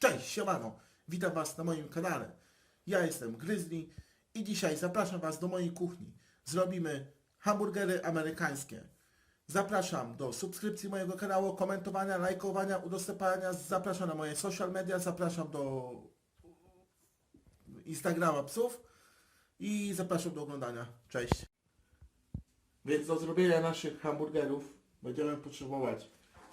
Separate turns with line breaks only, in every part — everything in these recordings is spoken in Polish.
Cześć, siemano, witam Was na moim kanale. Ja jestem Grizzly i dzisiaj zapraszam Was do mojej kuchni. Zrobimy hamburgery amerykańskie. Zapraszam do subskrypcji mojego kanału, komentowania, lajkowania, udostępniania. Zapraszam na moje social media, zapraszam do Instagrama psów i zapraszam do oglądania. Cześć. Więc do zrobienia naszych hamburgerów będziemy potrzebować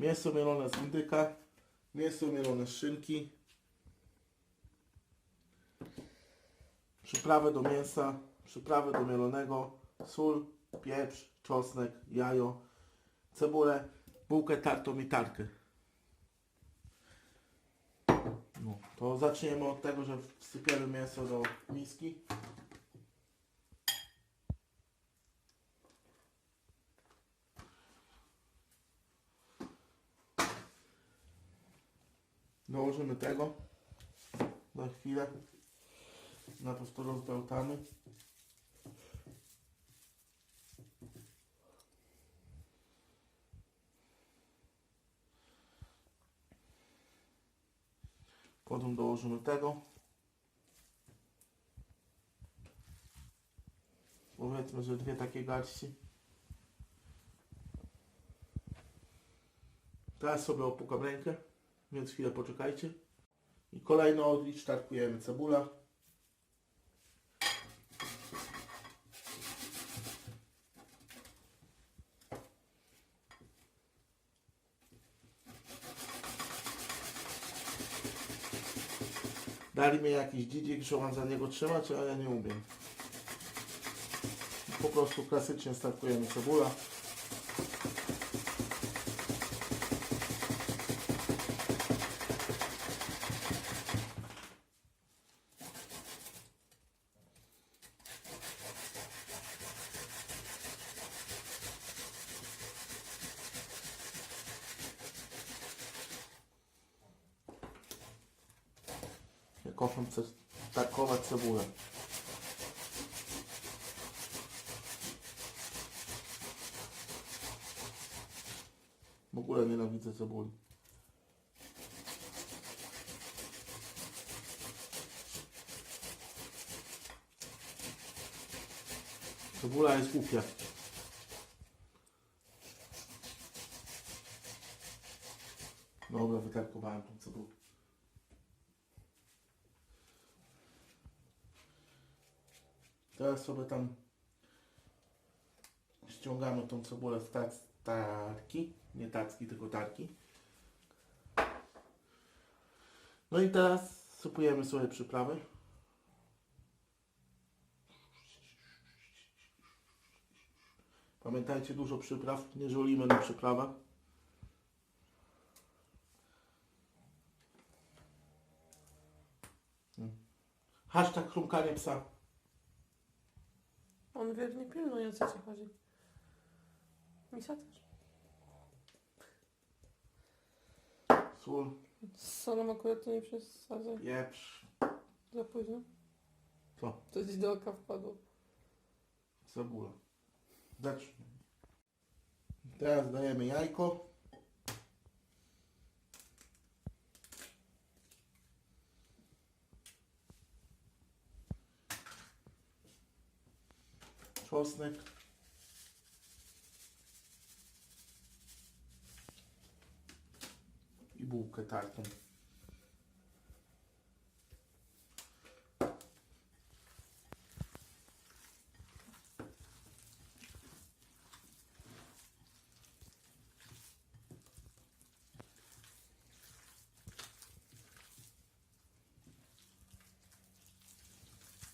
mięso mielone z indyka, mięso mielone z szynki, przyprawę do mięsa, przyprawę do mielonego, sól, pieprz, czosnek, jajo, cebulę, bułkę tartą i tarkę. No, to zaczniemy od tego, że wsypiemy mięso do miski. Dołożymy tego na chwilę. Najpierw to rozbełtamy. Potem dołożymy tego. Powiedzmy, że dwie takie garści. Teraz sobie opukam rękę, więc chwilę poczekajcie. I kolejno odlicz tarkujemy cebula. Dali mi jakiś dzidzik, że mam za niego trzymać, a ja nie umiem. Po prostu klasycznie starkujemy cebula. Kocham tarkować cebulę. W ogóle nienawidzę cebuli. Cebula jest głupia. Dobra, wytarkowałem tą cebulę. Teraz sobie tam ściągamy tą cebulę z tarki, nie tacki, tylko tarki. No i teraz sypujemy sobie przyprawy. Pamiętajcie, dużo przypraw, nie żolimy na przyprawach. Hashtag chrumkanie psa.
On wiernie pilnuje, o co ci chodzi. Misa też.
Sól,
Z solą akurat to nie przesadzaj.
pieprz,
Za późno.
Co?
To gdzieś do oka wpadło.
cebula. Zacznij. Teraz dajemy jajko. Czosnek. I bułkę tartą.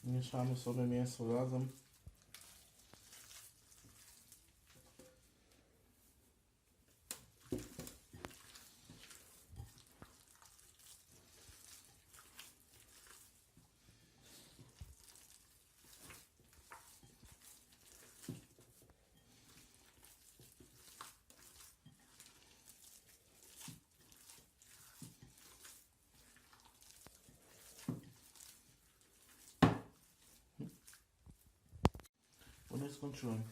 Mieszamy sobie mięso razem. Potem tak skończyłem.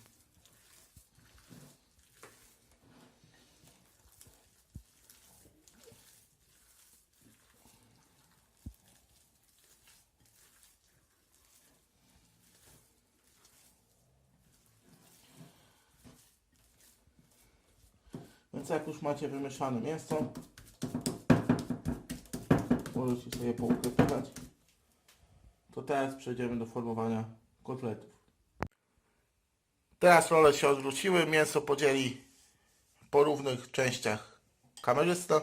Więc jak już macie wymieszane mięso, możecie sobie poukrywać. To teraz przejdziemy do formowania kotletów. Teraz role się odwróciły, mięso podzieli po równych częściach kamerzysta.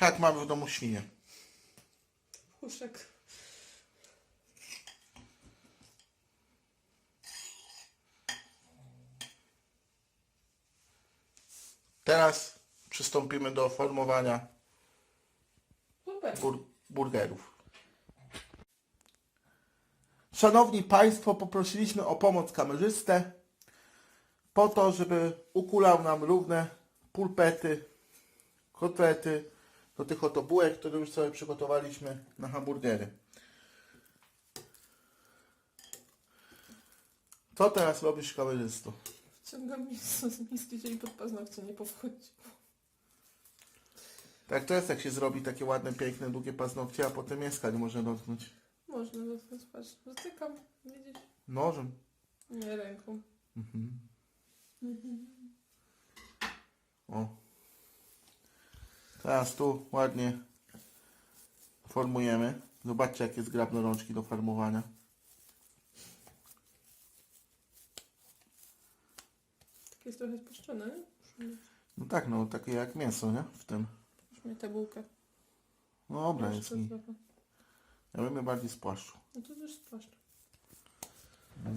Jak mamy w domu świnie.
Puszek.
Teraz przystąpimy do formowania bur burgerów. Szanowni Państwo, poprosiliśmy o pomoc kamerzystę po to, żeby ukulał nam równe pulpety, kotlety do tych oto bułek, które już sobie przygotowaliśmy na hamburgery. Co teraz robisz kamerzysto?
Wciągam mięso z miski, czyli pod paznokcie nie powchodzi.
Tak to jest, jak się zrobi takie ładne, piękne, długie paznokcie, a potem mięska nie można dotknąć.
Można dotknąć, patrz. Dotykam, widzisz?
Nożem.
Nie ręką.
O. Teraz tu ładnie formujemy. Zobaczcie, jakie zgrabne rączki do formowania.
Jest trochę spuszczone, nie?
No tak, no takie jak mięso, nie? W tym.
Mieć tę bułkę.
No dobra, jest mi. Ja bym je bardziej spłaszczył.
No to też spłaszcz.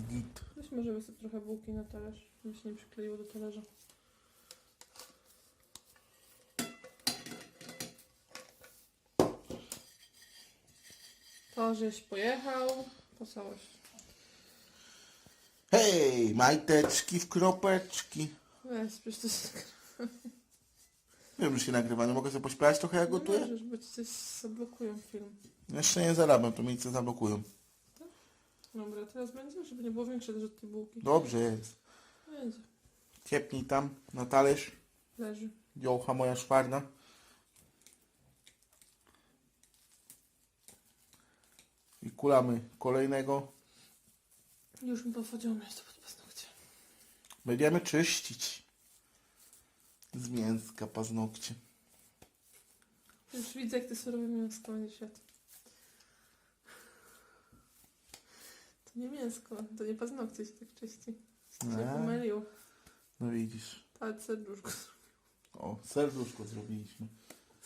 Git.
Weź może wysyp trochę bułki na talerz, żeby się nie przykleiło do talerza. To, żeś pojechał po całość.
Hej, majteczki w kropeczki.
Weź, przecież to się...
Wiem, że się nagrywa, nie mogę sobie pośpiewać trochę jak
No
gotuję?
możesz, bo ci coś zablokują film.
Jeszcze nie zarabiam, to mi co zablokują.
Dobra, teraz będzie, żeby nie było większe że tej bułki.
Dobrze jest.
Będzie.
Kiepnij tam na talerz.
Leży.
Jołcha moja szwarna. I kulamy kolejnego.
Już mi powchodziło mięso pod paznokcie.
Będziemy czyścić z mięska paznokcie.
Już widzę, jak ty surowe mięsko będziesz jadł. To nie mięsko, to nie paznokcie się tak czyści. Się
Nie.
pomyliło.
No widzisz.
Palce, serduszko.
O, serduszko zrobiliśmy.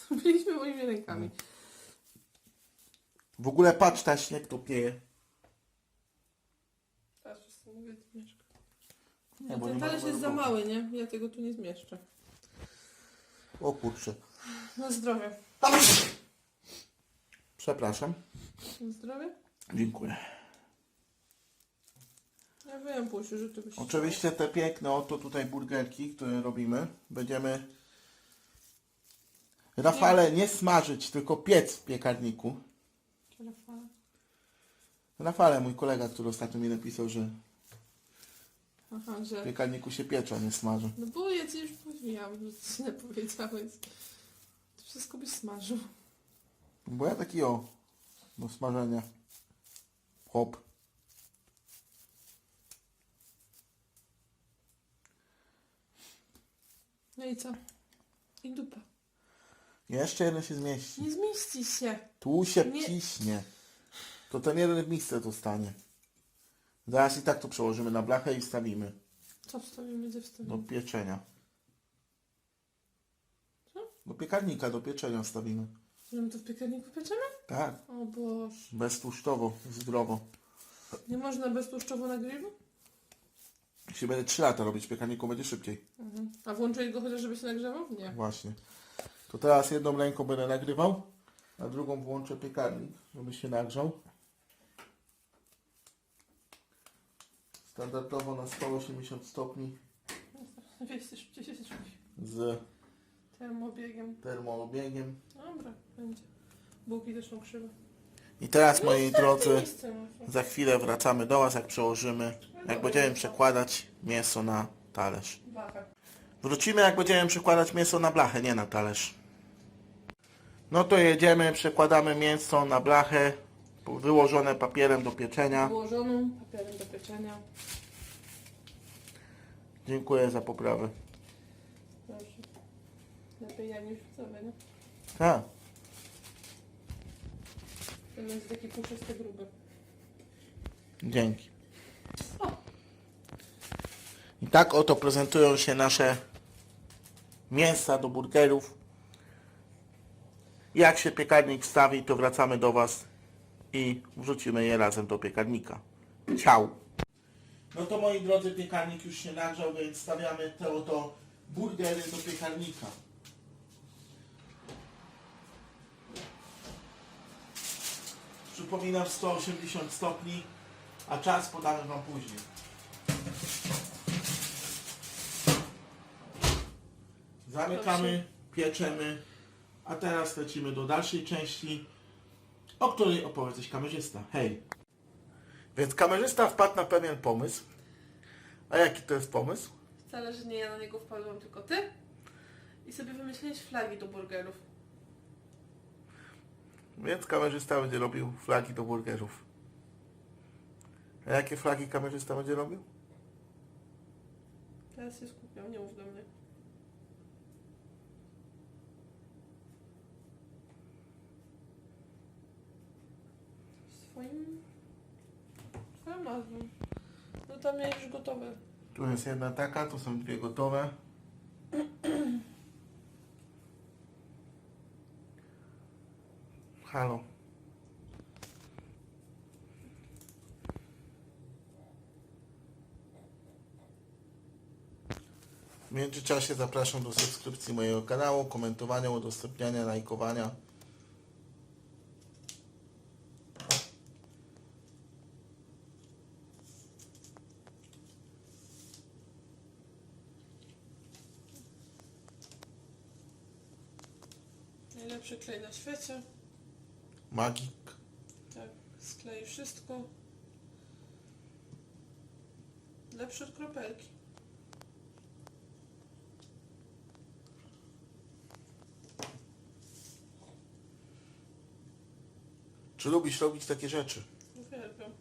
Zrobiliśmy moimi rękami.
W ogóle patrz, ta śnieg to
mieszka.
Nie, bo
Ten
nie
talerz jest za mały, nie? Ja tego tu nie zmieszczę.
O kurczę.
Na zdrowie.
Przepraszam.
Na zdrowie?
Dziękuję.
Ja wiem, Pusiu, że ty byś...
Oczywiście te piękne oto tutaj burgerki, które robimy, będziemy Rafale nie smażyć, tylko piec w piekarniku. Rafale, mój kolega, który ostatnio mi napisał, że
Aha,
w
że...
piekarniku się piecze, a nie smaży.
No bo ja ci już mówiłam, że ty źle powiedziałeś. To wszystko byś smażył.
Bo ja taki o, do smażenia. Hop.
No i co? I dupa.
Jeszcze jeden się zmieści.
Nie zmieści się.
Tu się
Nie.
ciśnie. To ten jeden w misce to stanie. Zaraz i tak to przełożymy na blachę i wstawimy
Co wstawimy, gdzie
do
wstawimy?
pieczenia.
Co?
Do piekarnika, do pieczenia wstawimy.
Że my to w piekarniku pieczemy?
Tak,
O Boże.
beztłuszczowo, zdrowo.
Nie można beztłuszczowo na grillu?
Jeśli będę 3 lata robić w piekarniku, będzie szybciej.
Mhm. A włączyć go chociaż, żeby się nagrzewał? Nie.
Właśnie. To teraz jedną ręką będę nagrywał, a drugą włączę piekarnik, żeby się nagrzał. Standardowo na 180 stopni
230
z
termobiegiem.
termoobiegiem.
Dobra, będzie. Bułki też są krzywe.
I teraz, moi drodzy,
Miejsce masz.
za chwilę wracamy do Was, jak przełożymy, jak będziemy przekładać mięso na talerz. Wrócimy, jak będziemy przekładać mięso na blachę, nie na talerz. No to jedziemy, przekładamy mięso na blachę, wyłożone papierem do pieczenia.
Ułożoną papierem do pieczenia.
Dziękuję za poprawę.
Proszę. Lepiej jak niż widzowie, nie?
Tak.
Ten jest taki puszysty, gruby.
Dzięki. I tak oto prezentują się nasze mięsa do burgerów. Jak się piekarnik wstawi, to wracamy do Was i wrzucimy je razem do piekarnika. Ciao. No to moi drodzy, piekarnik już się nagrzał, więc stawiamy te oto burgery do piekarnika. Przypominam 180 stopni, a czas podamy Wam później. Zamykamy, pieczemy, a teraz lecimy do dalszej części, o której opowie coś kamerzysta. Hej! Więc kamerzysta wpadł na pewien pomysł. A jaki to jest pomysł?
Wcale, że nie ja na niego wpadłam, tylko ty. I sobie wymyśliłeś flagi do burgerów.
Więc kamerzysta będzie robił flagi do burgerów. A jakie flagi kamerzysta będzie robił?
Teraz się skupiam, nie mów do mnie. Swoim... Swoją nazwą. No tam miałeś już gotowe.
Tu jest jedna taka, tu są dwie gotowe. Halo. W międzyczasie zapraszam do subskrypcji mojego kanału, komentowania, udostępniania, lajkowania.
Świecie.
Magik.
Tak, sklei wszystko. Lepszy od kropelki.
Czy lubisz robić takie rzeczy?
Uwielbiam.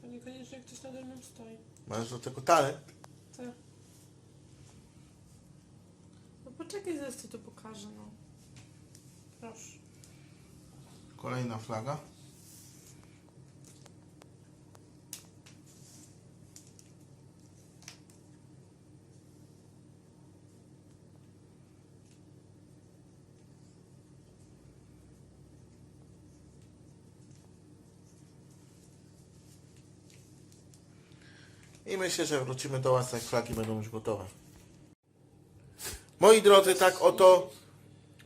To niekoniecznie ktoś nade mną stoi.
Masz do tego talent?
Tak. No poczekaj, zaraz ci to pokażę, no. Proszę.
Kolejna flaga. I myślę, że wrócimy do Was, jak flagi będą już gotowe. Moi drodzy, tak oto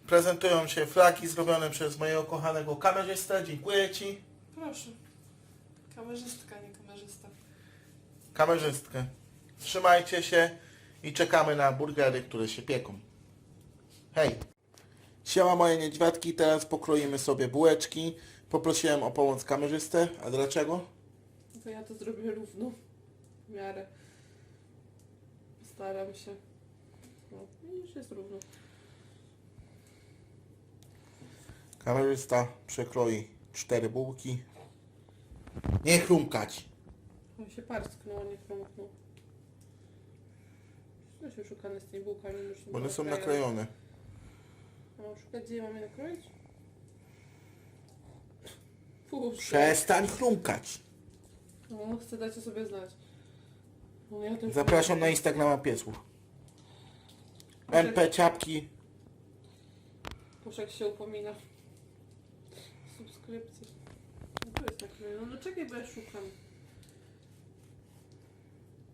prezentują się flagi zrobione przez mojego kochanego kamerzystę. Dziękuję Ci.
Proszę. Kamerzystka, nie kamerzysta.
Kamerzystkę. Trzymajcie się i czekamy na burgery, które się pieką. Hej! Siema moje niedźwiadki, teraz pokroimy sobie bułeczki. Poprosiłem o pomoc kamerzystę. A dlaczego?
Bo ja to zrobię równo. W miarę. Staram się. No i już jest równo.
Kamerzysta przekroi cztery bułki. Nie chrumkać.
On się parsknął, a nie chromknął. Co się szukane z tymi bułkami?
Bo one są
naklejone. A mam szukać, gdzie je mamy nakroić? Puszczę.
Przestań chrumkać.
No, chcę dać o sobie znać. No, ja też
Zapraszam na Instagrama piesów. MP Ciapki.
Jak się upomina. Subskrypcji. No tu jest naklejone. No czekaj, bo ja szukam.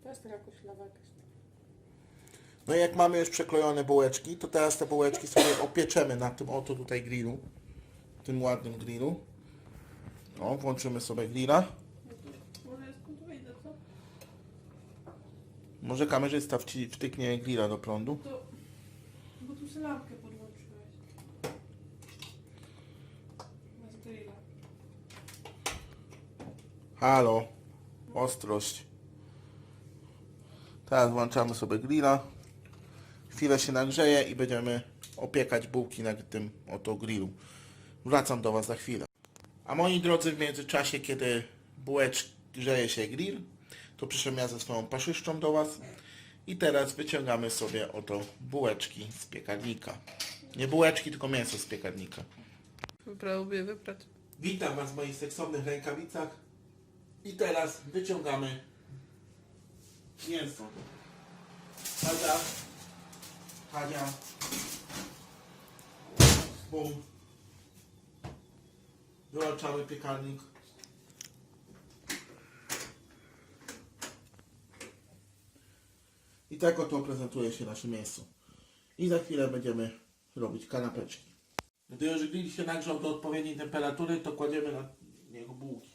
To jest taka koślawa jakaś.
No i jak mamy już przeklejone bułeczki, to teraz te bułeczki sobie opieczemy na tym oto tutaj grillu. Tym ładnym grillu. O, włączymy sobie grilla.
Może jest tu wyjdę, co?
Może kamerzysta wci- wtyknie grilla do prądu.
To... Bo tu sobie lampkę podłączyłeś. Bez grilla.
Halo. Ostrość. Teraz włączamy sobie grilla. chwilę się nagrzeje i będziemy opiekać bułki na tym oto grillu. Wracam do Was za chwilę. A moi drodzy, w międzyczasie, kiedy bułeczki grzeje się grill, to przyszedłem ja ze swoją paszyszczą do Was i teraz wyciągamy sobie oto bułeczki z piekarnika. Nie bułeczki, tylko mięso z piekarnika.
Próbuję wyprać.
Witam Was w moich seksownych rękawicach i teraz wyciągamy mięso. Hadzia, Hadzia, bum. Wyłączamy piekarnik. I tak oto prezentuje się nasze mięso. I za chwilę będziemy robić kanapeczki. Gdy już grill się nagrzał do odpowiedniej temperatury, to kładziemy na niego bułki.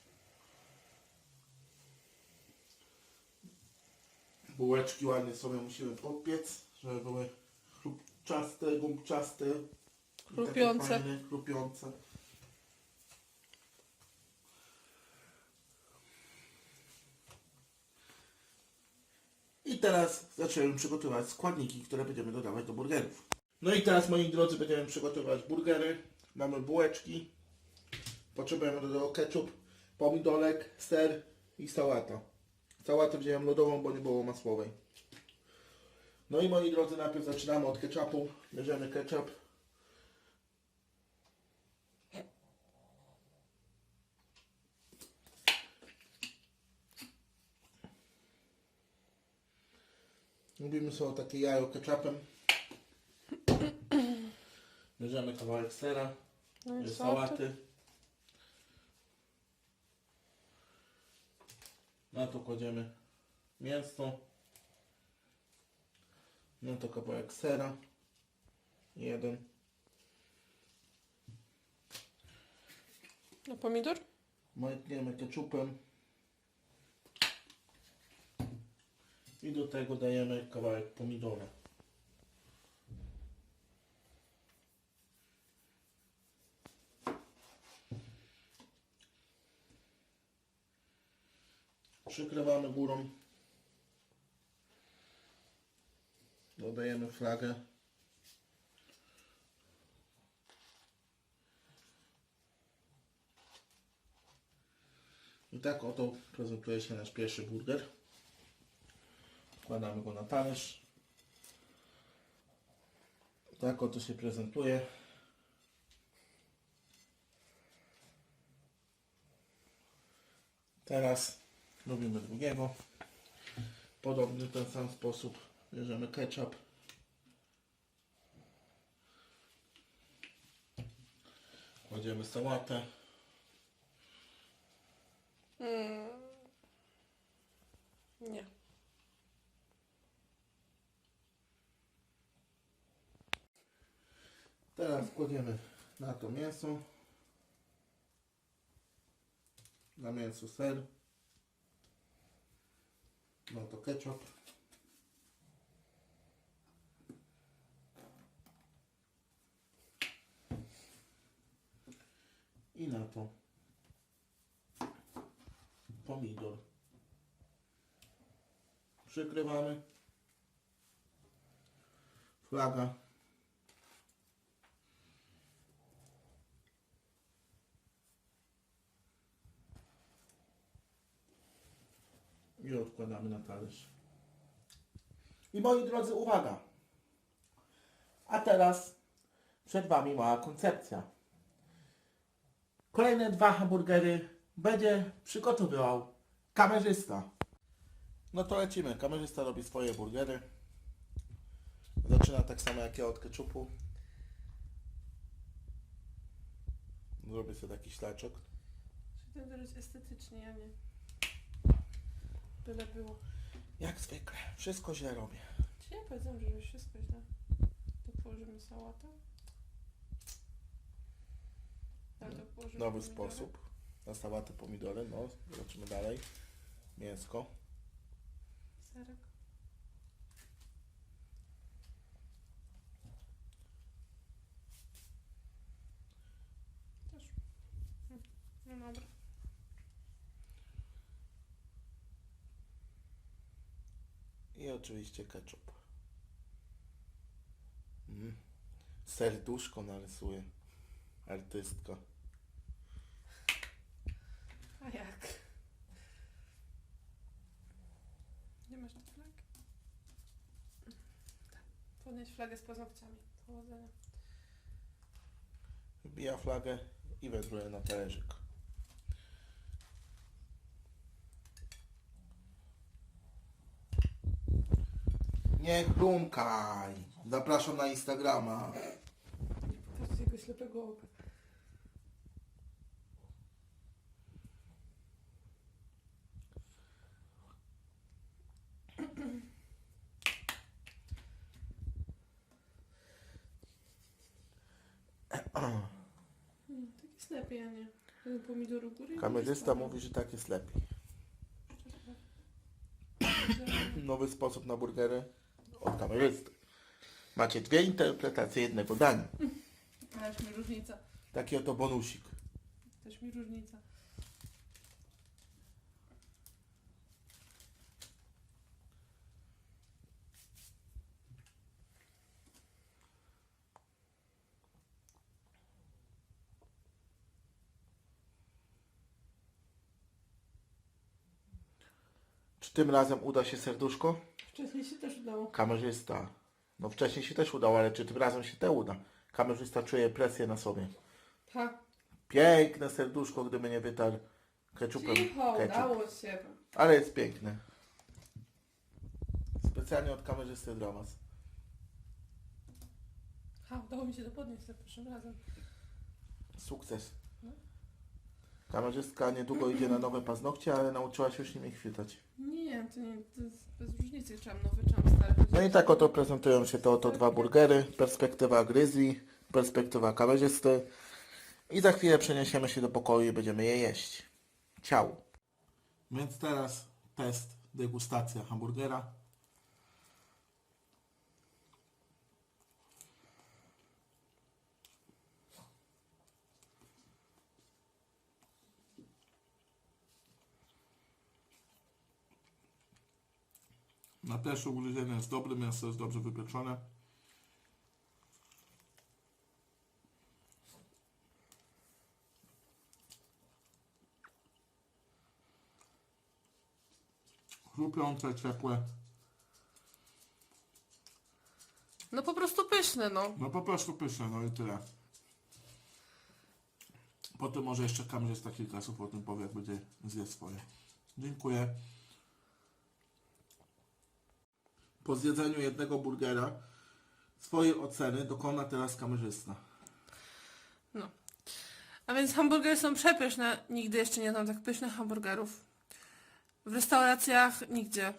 Bułeczki ładnie sobie musimy podpiec, żeby były chrupczaste, gumczaste. i takie
Chrupiące.
Fajne, chrupiące. I teraz zaczniemy przygotowywać składniki, które będziemy dodawać do burgerów. No i teraz, moi drodzy, będziemy przygotowywać burgery. Mamy bułeczki. Potrzebujemy do tego ketchup, pomidorek, ser i sałata. Sałatę wziąłem lodową, bo nie było masłowej. No i moi drodzy, najpierw zaczynamy od ketchupu. Bierzemy ketchup. Robimy sobie takie jajo ketchupem. Bierzemy kawałek sera,
No
sałaty. Na to kładziemy mięso. Na to kawałek sera. Jeden.
Na pomidor?
Majtniemy ketchupem. I do tego dajemy kawałek pomidora. Przykrywamy górą. Dodajemy flagę. I tak oto prezentuje się nasz pierwszy burger. Wkładamy go na talerz. Tak oto się prezentuje. Teraz robimy drugiego. Podobnie w ten sam sposób bierzemy ketchup. Kładziemy sałatę.
Mm. Nie.
Teraz kładziemy na to mięso. Na mięso ser. Na to ketchup. I na to pomidor. Przykrywamy. Flaga. I odkładamy na talerz. I moi drodzy, uwaga! A teraz przed Wami mała koncepcja. Kolejne dwa hamburgery będzie przygotowywał kamerzysta. No to lecimy. Kamerzysta robi swoje burgery. Zaczyna tak samo jak ja od ketchupu. Zrobię sobie taki ślaczek.
Chcę to zrobić estetycznie, a nie. Byle było.
Jak zwykle. Wszystko źle robię.
Czy ja powiedziałam, że już wszystko źle? Tu położymy sałatę. Ale to położymy
Nowy
pomidory.
sposób. Na sałatę pomidory. No, zobaczymy dalej. Mięsko.
Serek. Też. Mm, No dobra.
I oczywiście ketchup. Mm. Serduszko narysuje. Artystka.
A jak? Nie masz tu flag? Podnieś flagę z paznokciami. Powodzenia.
Wbija flagę i wędruje na talerzyk. Nie chrumkaj. Zapraszam na Instagrama.
Patrzcie jego ślepego oka. Hmm, tak jest lepiej, a nie? Ten pomidor u góry. i
Kamerzysta
drugi
mówi, że tak jest lepiej. Nowy sposób na burgery od kamerzysty. Macie dwie interpretacje jednego dania.
Ależ mi różnica.
Taki oto bonusik.
Też mi różnica.
Czy tym razem uda się serduszko?
Wcześniej się też udało.
Kamerzysta. No wcześniej się też udało, ale czy tym razem się te uda? Kamerzysta czuje presję na sobie.
Tak.
Piękne serduszko, gdyby nie wytarł keczupem.
Cicho,
ketchup.
udało się.
Ale jest piękne. Specjalnie od kamerzysty dla Was.
Ha, udało mi się to podnieść za pierwszym razem.
Sukces. Kamerzystka niedługo idzie na nowe paznokcie, ale nauczyła się już nimi chwytać.
Nie, to nie, to jest bez różnicy, czy mam nowy, czy mam stary.
No i tak oto prezentują się te oto dwa burgery. Perspektywa gryzli, perspektywa kamerzysty. I za chwilę przeniesiemy się do pokoju i będziemy je jeść. Ciao. Więc teraz test, degustacja hamburgera. Na pierwsze ugryzienie jest dobre, mięso jest dobrze wypieczone. Chrupiące, ciepłe.
No po prostu pyszne, no.
No po prostu pyszne, no i tyle. Potem może jeszcze kamerzysta kilka słów o tym powie, jak będzie zjeść swoje. Dziękuję. Po zjedzeniu jednego burgera swojej oceny dokona teraz kamerzysta.
A więc hamburgery są przepyszne. Nigdy jeszcze nie jadłam tak pysznych hamburgerów. W restauracjach nigdzie.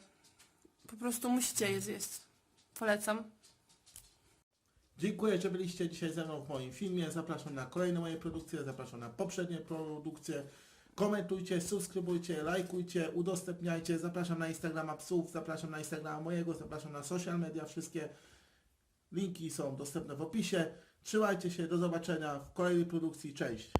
Po prostu musicie je zjeść. Polecam.
Dziękuję, że byliście dzisiaj ze mną w moim filmie. Zapraszam na kolejne moje produkcje, zapraszam na poprzednie produkcje. Komentujcie, subskrybujcie, lajkujcie, udostępniajcie. Zapraszam na Instagrama psów, zapraszam na Instagrama mojego, zapraszam na social media. Wszystkie linki są dostępne w opisie. Trzymajcie się, do zobaczenia w kolejnej produkcji. Cześć!